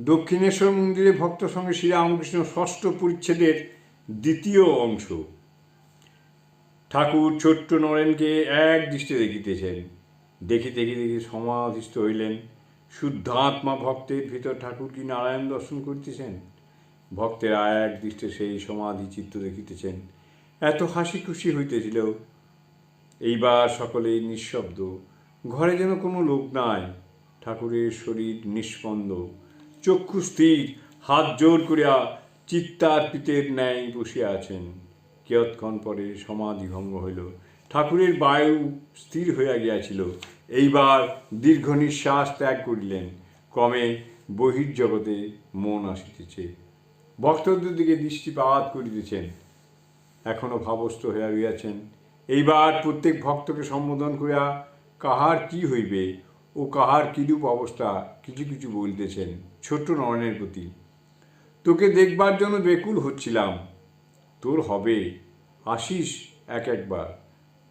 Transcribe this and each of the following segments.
দক্ষিণেশ্বর মন্দিরে ভক্ত সঙ্গে শ্রীরামকৃষ্ণ ষষ্ঠ পরিচ্ছেদের দ্বিতীয় অংশ। ঠাকুর ছোট্ট নরেনকে এক দৃষ্টে দেখিতেছেন। দেখিতে দেখিতে সমাধিস্থ হইলেন। শুদ্ধাত্মা ভক্তের ভিতর ঠাকুর কি নারায়ণ দর্শন করতেছেন? ভক্তেরা এক দৃষ্টে সেই সমাধি চিত্ত দেখিতেছেন। এত হাসি খুশি হইতেছিল। এইবার সকলেই নিঃশব্দ, ঘরে যেন কোনো লোক নাই। ঠাকুরের শরীর নিষ্পন্দ। চক্ষু স্থির, হাত জোর করিয়া চিত্তার্পিতের ন্যায় বসিয়া আছেন। কিয়ৎক্ষণ পরে সমাধি ভঙ্গ হইল। ঠাকুরের বায়ু স্থির হইয়া গিয়াছিল। এইবার দীর্ঘ নিঃশ্বাস ত্যাগ করিলেন। ক্রমে বহির্জগতে মন আসিতেছে। ভক্তদের দিকে দৃষ্টিপাত করিতেছেন। এখনও ভাবস্থ হইয়া রইয়াছেন এইবার প্রত্যেক ভক্তকে সম্বোধন করিয়া, কাহার কি হইবে? ও কাহার কিরূপ অবস্থা কিছু কিছু বলিতেছেন, ছোট্ট নয়নের প্রতি। তোকে দেখবার জন্য বেকুল হচ্ছিলাম। তোর হবে। আসিস এক একবার।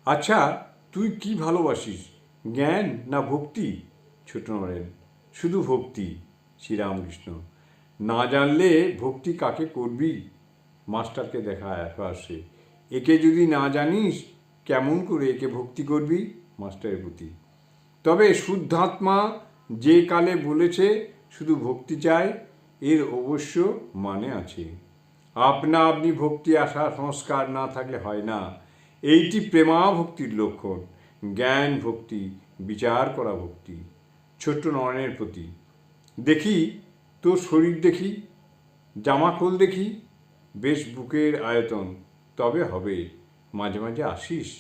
আচ্ছা তুই কি ভালোবাসিস, জ্ঞান না ভক্তি? ছোট নরেন শুধু ভক্তি, শ্রীরামকৃষ্ণ। না জানলে ভক্তি কাকে করবি? মাস্টারকে দেখা আসে একে যদি না জানিস, কেমন করে একে ভক্তি করবি? মাস্টারের প্রতি। তবে শুদ্ধাত্মা যে কালে বলেছে, শুধু ভক্তি চাই এর অবশ্য মানে আছে। আপনা আপনি ভক্তি আসা সংস্কার না থাকলে হয় না। এইটি প্রেমা ভক্তির লক্ষণ। জ্ঞান ভক্তি, বিচার করা ভক্তি। ছোট্ট নয়নের প্রতি। দেখি, তোর শরীর দেখি জামা খোল দেখি, বেশ বুকের আয়তন। তবে হবে, মাঝে মাঝে আসিস।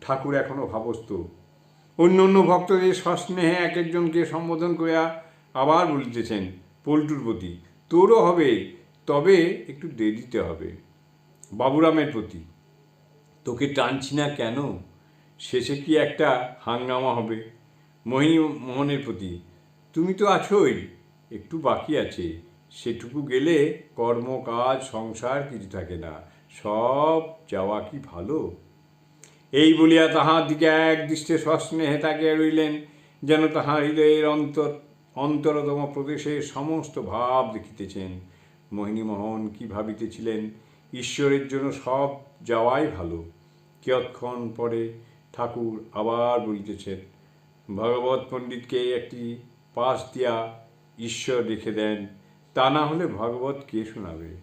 ঠাকুর এখনও ভাবস্থ। অন্য অন্য ভক্তদের সস্নেহে এক একজনকে সম্বোধন করিয়া আবার বলিতেছেন, পল্টুর প্রতি, তোরও হবে, তবে একটু দেরিতে হবে। বাবুরামের প্রতি, তোকে টানছি না কেন? শেষে কি একটা হাঙ্গামা হবে? মোহিনী মোহনের প্রতি, তুমি তো আছোই, একটু বাকি আছে। সেটুকু গেলে কর্ম কাজ সংসার কিছু থাকে না। সব যাওয়া কি ভালো? এই বলিয়া তাহার দিকে এক দৃষ্টে সস্নেহে তাকিয়া রইলেন, যেন তাহার হৃদয়ের অন্তর, অন্তরতম প্রদেশের সমস্ত ভাব দেখিতেছেন। মোহিনীমোহন কি ভাবিতেছিলেন, ঈশ্বরের জন্য সব যাওয়াই ভালো। কিয়ৎক্ষণ পরে ঠাকুর আবার বলিতেছেন, ভগবত পণ্ডিতকে একটি পাশ দিয়া ঈশ্বর রেখে দেন, তা না হলে ভগবত কে শোনাবে?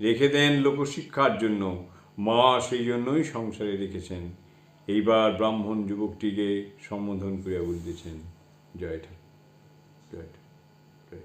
রেখে দেন লোকশিক্ষার জন্য, মা সেই জন্যই সংসারে রেখেছেন। এইবার ব্রাহ্মণ যুবকটিকে সম্বোধন করিয়া বলিতেছেন জয় ঠাকুর জয় ঠাকুর